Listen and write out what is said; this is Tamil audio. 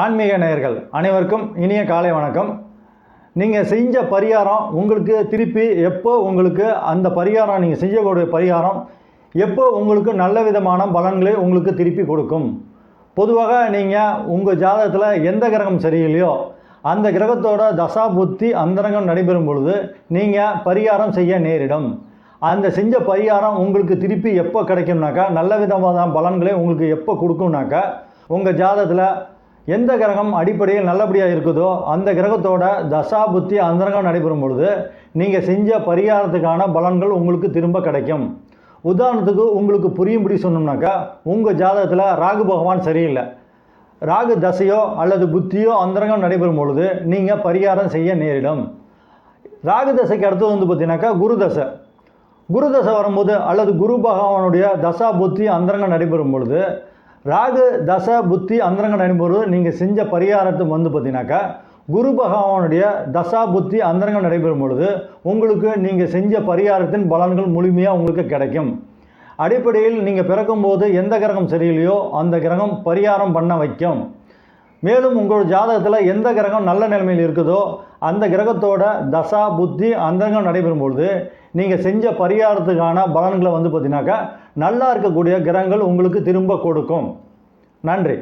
ஆன்மீக நேயர்கள் அனைவருக்கும் இனிய காலை வணக்கம். நீங்கள் செஞ்ச பரிகாரம் உங்களுக்கு திருப்பி எப்போ உங்களுக்கு அந்த பரிகாரம் நீங்கள் செய்யக்கூடிய பரிகாரம் எப்போ உங்களுக்கு நல்ல விதமான பலன்களை உங்களுக்கு திருப்பி கொடுக்கும்? பொதுவாக நீங்கள் உங்கள் ஜாதகத்தில் எந்த கிரகம் சரியில்லையோ அந்த கிரகத்தோட தசா புத்தி அந்தரங்கம் நடைபெறும் பொழுது நீங்கள் பரிகாரம் செய்ய நேரிடும். அந்த செஞ்ச பரிகாரம் உங்களுக்கு திருப்பி எப்போ கிடைக்கும்னாக்கா நல்ல விதமான பலன்களை உங்களுக்கு எப்போ கொடுக்கும்னாக்கா உங்கள் ஜாதகத்தில் எந்த கிரகம் அடிப்படையில் நல்லபடியாக இருக்குதோ அந்த கிரகத்தோட தசா புத்தி அந்தரங்கம் நடைபெறும் பொழுது நீங்கள் செஞ்ச பரிகாரத்துக்கான பலன்கள் உங்களுக்கு திரும்ப கிடைக்கும். உதாரணத்துக்கு உங்களுக்கு புரியும்படி சொன்னோம்னாக்கா உங்கள் ஜாதகத்தில் ராகு பகவான் சரியில்லை. ராகு தசையோ அல்லது புத்தியோ அந்தரங்கம் நடைபெறும் பொழுது நீங்கள் பரிகாரம் செய்ய நேரிடும். ராகு தசைக்கு அடுத்தது வந்து பார்த்தீங்கன்னாக்கா குரு தசை. குரு தசை வரும்போது அல்லது குரு பகவானுடைய தசா புத்தி அந்தரங்கம் நடைபெறும் பொழுது ராகு தச புத்தி அந்தரங்க நடைபெறும் நீங்கள் செஞ்ச பரிகாரத்துக்கு வந்து பார்த்தீங்கன்னாக்கா குரு பகவானுடைய தசா புத்தி அந்தரங்கம் நடைபெறும் பொழுது உங்களுக்கு நீங்கள் செஞ்ச பரிகாரத்தின் பலன்கள் முழுமையாக உங்களுக்கு கிடைக்கும். அடிப்படையில் நீங்கள் பிறக்கும்போது எந்த கிரகம் சரியில்லையோ அந்த கிரகம் பரிகாரம் பண்ண வைக்கும். மேலும் உங்களோட ஜாதகத்தில் எந்த கிரகம் நல்ல நிலைமையில் இருக்குதோ அந்த கிரகத்தோட தசா புத்தி அந்தரங்கம் நடைபெறும் பொழுது நீங்கள் செஞ்ச பரிகாரத்துக்கான பலன்களை வந்து பார்த்தீங்கன்னாக்கா நல்லா இருக்கக்கூடிய கிரகங்கள் உங்களுக்கு திரும்ப கொடுக்கும். நன்றி.